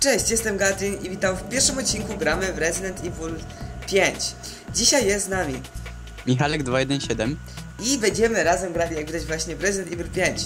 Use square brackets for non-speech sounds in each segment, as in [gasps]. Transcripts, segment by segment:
Cześć, jestem Gadrin i witam w pierwszym odcinku gramy w Resident Evil 5. Dzisiaj jest z nami Michalek 217. i będziemy razem grali jak widać właśnie w Resident Evil 5.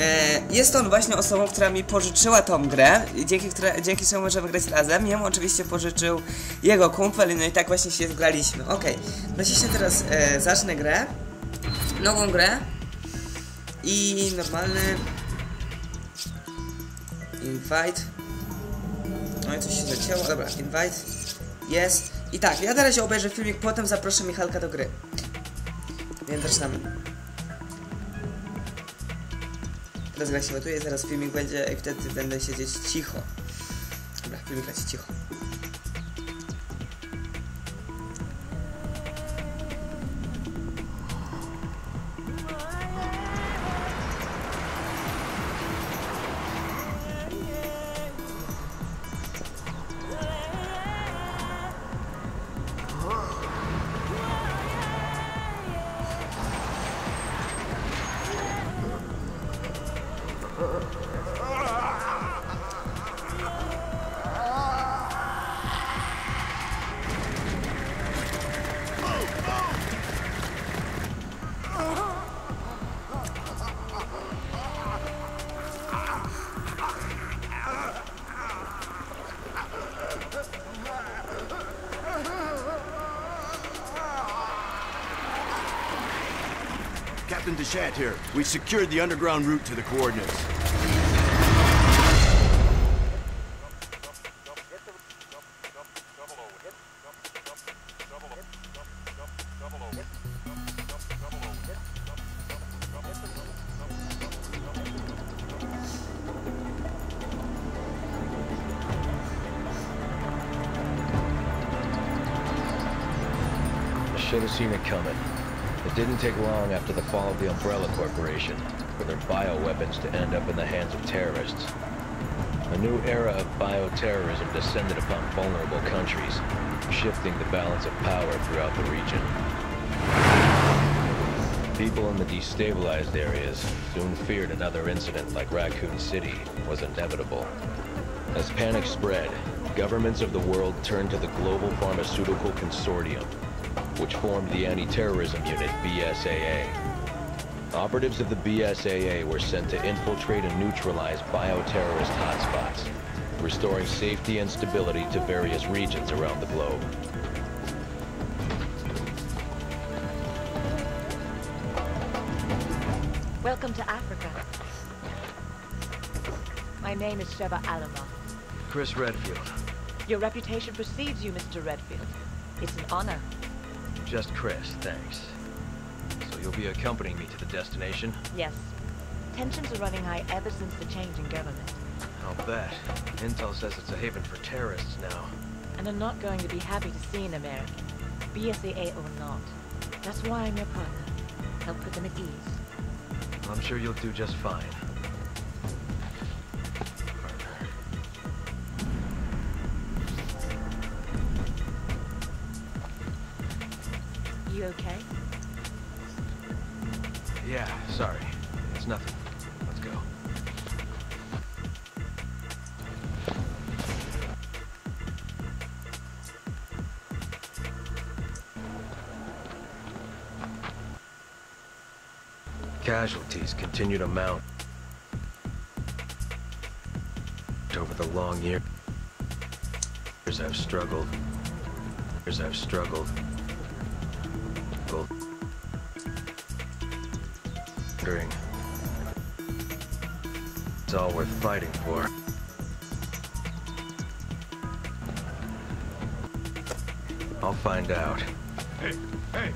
E, jest on właśnie osobą, która mi pożyczyła tą grę, dzięki, które, dzięki czemu możemy grać razem. Jemu oczywiście pożyczył jego kumpel, no i tak właśnie się zgraliśmy. Okej, naciśnę teraz, e, zacznę grę, nową grę i normalny invite. No i coś się zacięło, dobra, invite jest. I tak, ja na razie obejrzę filmik, potem zaproszę Michalka do gry. Więc zaczynamy. Teraz gra się gotuje, zaraz filmik będzie i wtedy będę siedzieć cicho. Dobra, filmik leci cicho. Captain Deshant here. We secured the underground route to the coordinates. Should have seen it coming. It didn't take long after the fall of the Umbrella Corporation for their bioweapons to end up in the hands of terrorists. A new era of bioterrorism descended upon vulnerable countries, shifting the balance of power throughout the region. People in the destabilized areas soon feared another incident like Raccoon City was inevitable. As panic spread, governments of the world turned to the Global Pharmaceutical Consortium, which formed the Anti-Terrorism Unit, BSAA. Operatives of the BSAA were sent to infiltrate and neutralize bioterrorist hotspots, restoring safety and stability to various regions around the globe. Welcome to Africa. My name is Sheba Alama. Chris Redfield, Your reputation precedes you, Mr. Redfield. It's an honor. Just Chris, thanks. So you'll be accompanying me to the destination? Yes. Tensions are running high ever since the change in government. I'll bet. Intel says it's a haven for terrorists now. And I'm not going to be happy to see an American, BSAA or not. That's why I'm your partner. Help put them at ease. I'm sure you'll do just fine. You okay? Yeah, sorry. It's nothing. Let's go. Casualties continue to mount over the long years. I've struggled. Years I've. Struggled. Wondering. It's all worth fighting for. I'll find out. Hey, hey,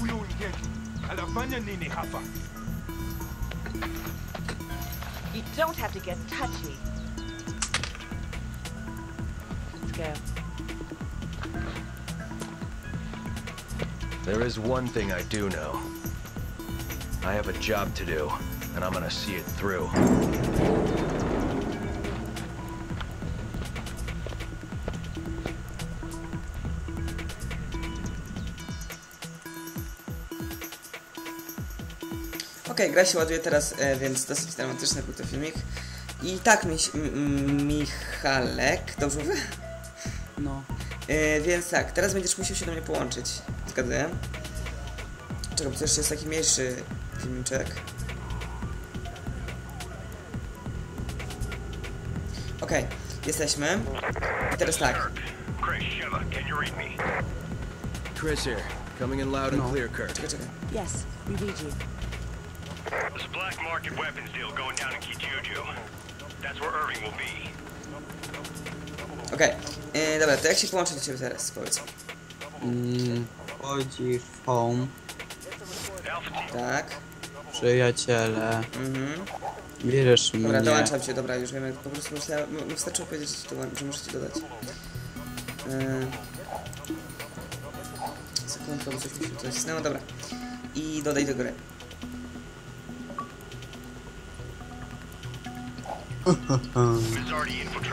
huyo ngeki anafanya nini hapa? You don't have to get touchy. Let's go. There is one thing I do know. I have a job to do, and I'm gonna see it through. Okej, gra się ładuje teraz, e, więc dosyć dramatyczny był to filmik. I tak, Miś, m, m, Michalek, dobrze mówię? No. Yy, więc tak, teraz będziesz musiał się do mnie połączyć. Zgaduję. Czekaj, bo to jeszcze jest taki mniejszy filmiczek. Okej, jesteśmy. I teraz tak. Chris Sheva, can you read me? Chris here, coming in loud and No. clear, Kirk. Czekaj, czekaj. Yes, we read you. There's a black market weapons deal going down in Kijuju. That's where Irving will be. Okej, yy, dobra, to jak się połączyć do ciebie teraz, powiedz. Mm, wchodzisz w home, Tak, przyjaciele, mhm. bierzesz Dobra, mnie. dołączam cię, dobra, już wiem, jak po prostu myślałem, no, wystarczyło powiedzieć, że, muszę ci dodać. Yy... Sekundkę, bo coś mi się tutaj cisnęło, dobra. I dodaj do gry.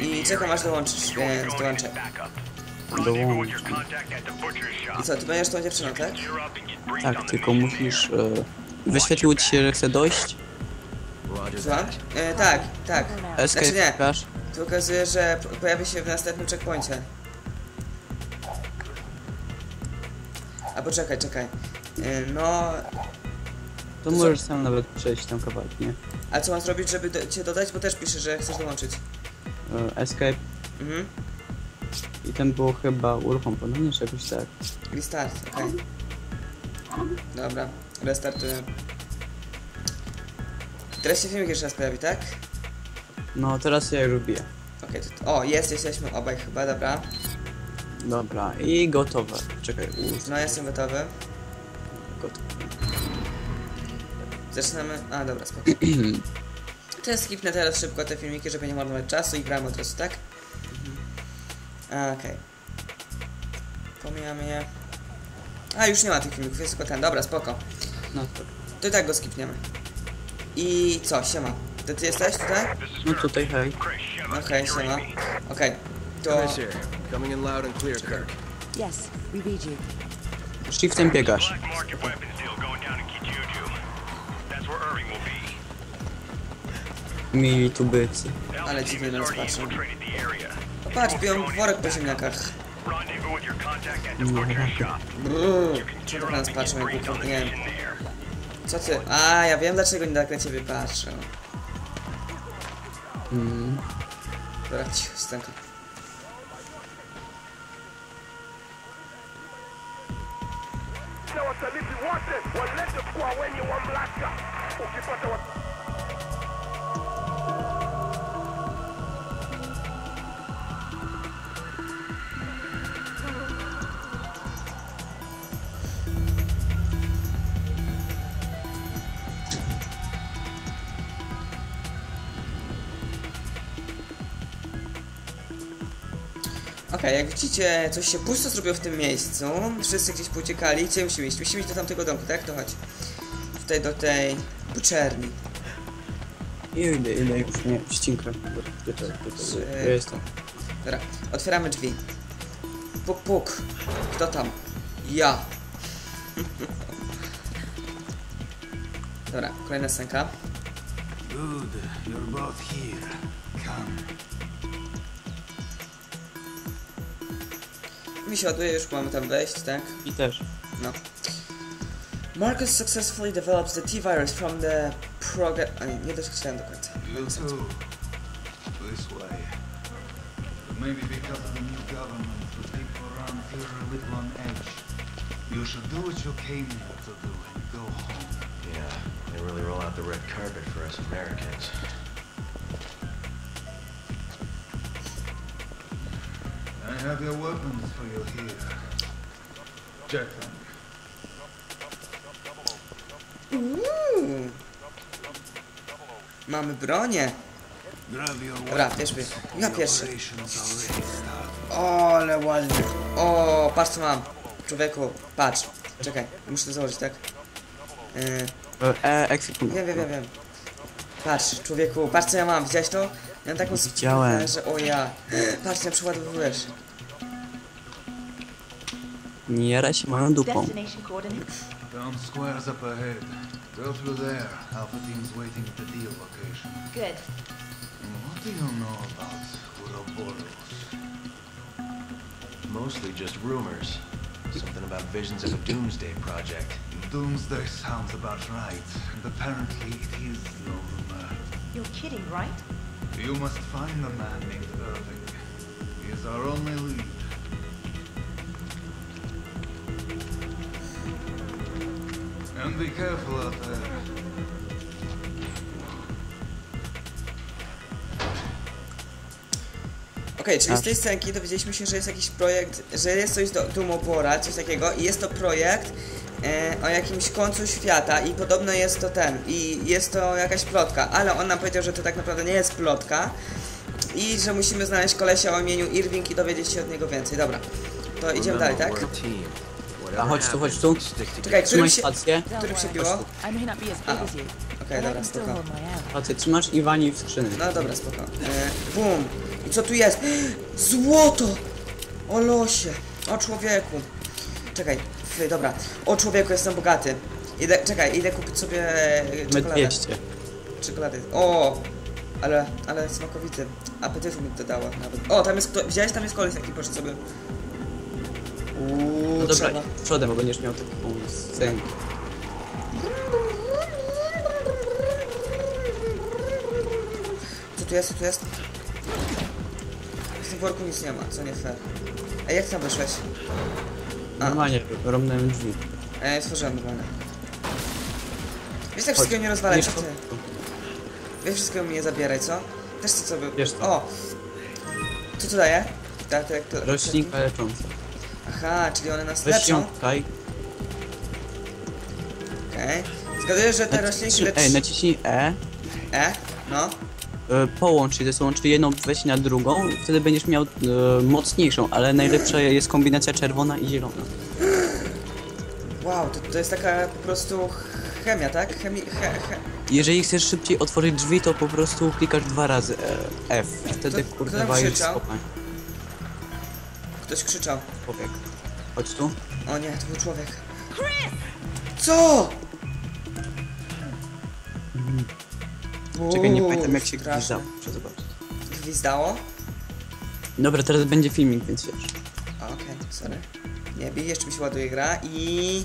I the czekam area. aż dołączysz, You're only więc going dołączę. Dołączę. I co, ty będziesz tą dziewczyną, tak? Tak, tylko musisz... E, wyświetliło ci się, że chce dojść? Słucham? E, tak, tak. Escape Znaczy nie. klikasz? Tu okazuje, że p- pojawi się w następnym checkpoincie. A poczekaj, czekaj. E, no, To To możesz sam nawet przejść tam kawałek, nie? a co mam zrobić, żeby do, cię dodać? Bo też pisze, że chcesz dołączyć. E, escape Mhm. i ten było chyba uruchom ponownie, czy jakoś tak. Restart, okej. Dobra, restartuję. Teraz się filmik jeszcze raz pojawi, tak? No, teraz ja już biję. Okej, to- o, jest, jesteśmy obaj chyba, dobra. Dobra, i gotowe. Czekaj, No, jestem gotowy. gotowe. Zaczynamy. A, dobra, spoko. [clears throat] To ja skipnę teraz szybko te filmiki, żeby nie marnować czasu i gramy od razu, tak? A, Okej. Pomijamy je. A, już nie ma tych filmików, jest tylko ten. Dobra, spoko. No to, To i tak go skipniemy. I co, siema. To ty jesteś tutaj? No tutaj hej. Can you siema. Okej. To... Chris here, coming in loud and clear, Kirk. Yes, we read you. Shiftem biegasz. Mieli tu bycy. Ale nas already patrzą. patrz, biją worek po ziemniakach. No. Brrr. Czemu tak na nas patrzą, jakby nie wiem. Co ty? A, ja wiem dlaczego nie tak na ciebie patrzą. Mm, Dobra, cicho, mamlaka. Ukipata Okej, jak widzicie, coś się pusto zrobiło w tym miejscu. Wszyscy gdzieś pouciekali. Gdzie musimy iść? Musimy iść do tamtego domku, tak? To chodź. Tutaj do tej buczerni. idę, idę już, nie, Trzy. ja jestem. Dobra, otwieramy drzwi. Puk, puk. Kto tam? Ja. Dobra, kolejna scenka. Good, you're both here. Come. Mi się ładuje, już mamy tam wejść, tak? I też. No. Marcus successfully develops the T-virus from the program... A nie, nie doczytałem do końca. You. This way. But maybe because of the new government, the people around here are a little on edge. You should do what you came here to do and go home. Yeah, they really roll out the red carpet for us Americans. I have your weapons for you here. Uuu. Mamy bronię. Dobra. Ja The pierwszy. O, ale ładnie. O, patrz co mam. Człowieku, patrz. Czekaj, muszę to założyć, tak? Yy, E, e ekwipunek. wiem, wiem, wiem, wiem. Patrz, człowieku, patrz co ja mam, widziałeś to? Ja mam taką Widziałem. że o ja. Patrz, nie przeładowujesz. Nie jaraj się moją dupą. Destination coordinates? Found squares up ahead. Go through there. Alpha team's waiting at the deal location. Good. What do you know about Ouroboros? Mostly just rumors. Something about visions of a doomsday project. Doomsday sounds about right, and apparently it is no rumor. You're kidding, right? You must find a man named Irving. He is our only lead. And be careful out there. Okej, czyli z tej scenki dowiedzieliśmy się, że jest jakiś projekt, że jest coś do Dumobora, coś takiego i jest to projekt e, o jakimś końcu świata i podobno jest to ten, i jest to jakaś plotka, ale on nam powiedział, że to tak naprawdę nie jest plotka i że musimy znaleźć kolesia o imieniu Irving i dowiedzieć się od niego więcej. Dobra, to idziemy dalej, tak? We're a team. A Whatever chodź tu, chodź tu. Czekaj, którym Trzymaj się... stację. Którym się biło? I may not be as big A, as you, Okej, but I dobra, can still spoko. hold my own. Stację trzymasz i wani w skrzyny. No dobra, spoko. E, bum. I co tu jest? [gasps] Złoto! O losie. O człowieku. Czekaj, fy, dobra. O człowieku, jestem bogaty. Idę, czekaj, idę kupić sobie e, My czekoladę. 200. Czekolady. O! Ale, ale smakowity. Apetytu mi dodała nawet. O, tam jest kto... Widziałeś? Tam jest koleś taki, poszedł sobie. Uuu, No dobra, trzeba. przodem, bo będziesz miał taką scenkę. Co tu jest? Co tu jest? W tym worku nic nie ma, co nie fair. Ej, jak tam wyszłeś? A. Normalnie, romnąłem drzwi. Ja stworzyłem normalne. Wiesz, tak wszystkiego nie co ty? Wiesz, wszystkiego mi nie zabieraj, co? Też chcę sobie... Wiesz co? O! Co to daje? Tak, tak, to... Roślinka lecząca. Aha, czyli one nas Weź leczą. Okej. Zgaduję, że te roślinki lecz... Ej, naciśnij E. E? No. e, Połącz je ze sobą, czyli jedną weź na drugą, wtedy będziesz miał e, mocniejszą, ale najlepsza jest kombinacja czerwona i zielona. Wow, to, to jest taka po prostu chemia, tak? Chemi... He, he. Jeżeli chcesz szybciej otworzyć drzwi, to po prostu klikasz dwa razy e, F. Wtedy kurde wajesz. Ktoś krzyczał. Powiek. Chodź tu. O nie, to był człowiek. Co? Czekaj, nie pamiętam jak się straszne. gwizdało. Muszę zobaczyć. Gwizdało? Dobra, teraz będzie filmik, więc wiesz. A, Okej, sorry. Nie bij, jeszcze mi się ładuje gra i...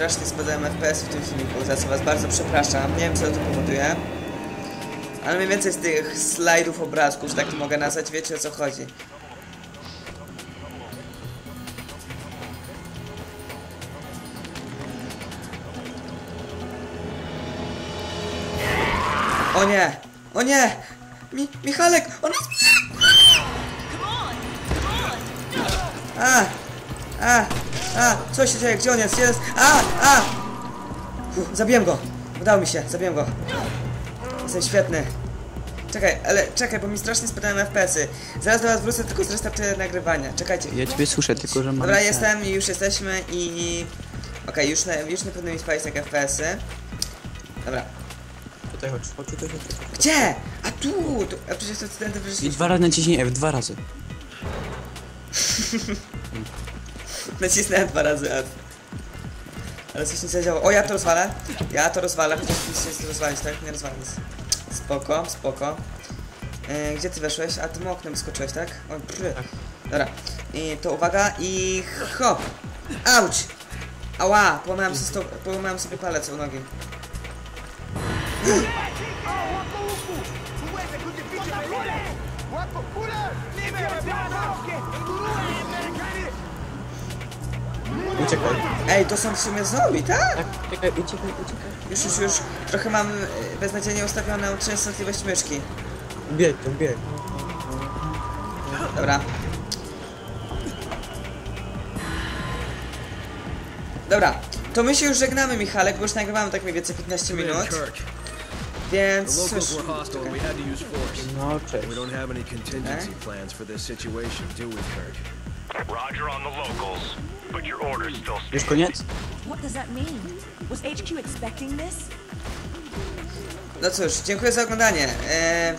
strasznie spadają FPS w tym filmiku, za co was bardzo przepraszam. Nie wiem co to powoduje. Ale mniej więcej z tych slajdów obrazków, że tak to mogę nazwać, wiecie o co chodzi. O nie! O nie! Mi Michalek! On nas A! A! A! Co się dzieje? Gdzie on jest? Gdzie jest? A! A! Zabiłem go! Udało mi się, zabiłem go. Jestem świetny. Czekaj, ale czekaj, bo mi strasznie spadają FPS-y. Zaraz do was wrócę, tylko zrestartuję nagrywania. Czekajcie. Ja ciebie słyszę, tylko że mam... Dobra, jestem i już jesteśmy i... Okej, już, nie- już nie powinny mi spalić tak FPS-y. Dobra. Tutaj chodź, chodź, tutaj, chodź. Gdzie? A tu! tu. A przecież to studenty I wyszli. dwa razy naciśnij F, dwa razy. [laughs] Nacisnąłem dwa razy F. Ale coś nie zadziałało. O, ja to rozwalę. Ja to rozwalę, chociaż nic nie chcę rozwalić, tak? Nie rozwalę nic. Spoko, spoko. E, gdzie ty weszłeś? A tym oknem skoczyłeś, tak? O, pry. Dobra. I to uwaga i hop! Auć! Ała! Połamałem, sobie sto- połamałem sobie palec u nogi. Uciekaj. Ej, to są w sumie zombie, tak? Tak, uciekaj, uciekaj, uciekaj. Już, już, już. Trochę mam e, beznadziejnie ustawioną częstotliwość myszki. Bieg, to bieg. Dobra. Dobra, to my się już żegnamy, Michale, bo już nagrywamy tak mniej więcej 15 minut. Więc cóż. No, cześć. Już koniec? What does that mean? Was HQ expecting this? no cóż, dziękuję za oglądanie. Eee,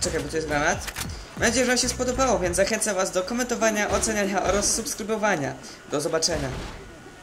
czekaj, bo to jest granat. Mam nadzieję, że Wam się spodobało, więc zachęcam Was do komentowania, oceniania oraz subskrybowania. Do zobaczenia.